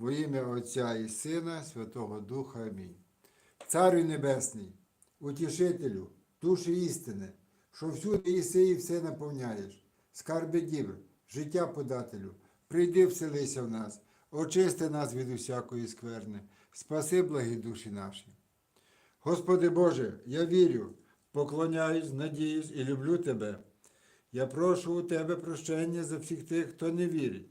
Во ім'я Отця і Сина Святого Духа Амінь. Царю Небесний, утішителю, душі істини, що всюди іси і все наповняєш, скарби дібр, життя подателю, прийди вселися в нас, очисти нас від усякої скверни, спаси благі душі наші. Господи Боже, я вірю, поклоняюсь, надіюсь і люблю Тебе. Я прошу у Тебе прощення за всіх тих, хто не вірить,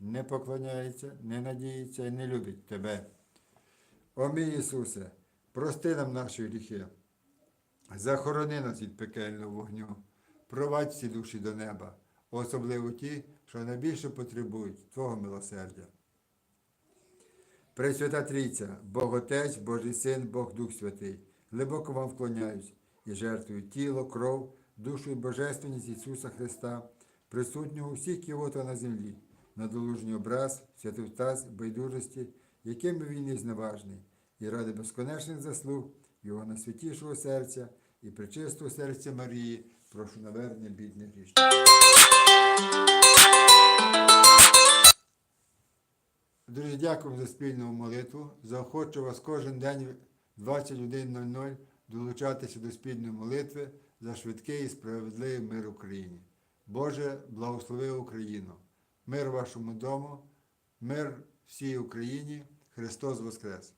не поклоняється, не надіється і не любить Тебе. О мій Ісусе, прости нам наші гріхи, захорони нас від пекельного вогню, провадь всі душі до неба, особливо ті, що найбільше потребують Твого милосердя. Пресвята Трійця, Бог Отець, Божий Син, Бог Дух Святий, глибоко вам вклоняюсь і жертвую тіло, кров, душу і божественність Ісуса Христа, присутнього у всіх кіота на землі, надолужній образ, святотаз, байдужості, якими він є зневажний, і ради безконечних заслуг Його найсвятішого серця і причистого серця Марії, прошу навернення бідних грішних. Друзі, дякую за спільну молитву. Заохочу вас кожен день в 21.00 долучатися до спільної молитви за швидкий і справедливий мир Україні. Боже, благослови Україну! Мир вашому дому, мир всій Україні, Христос Воскрес!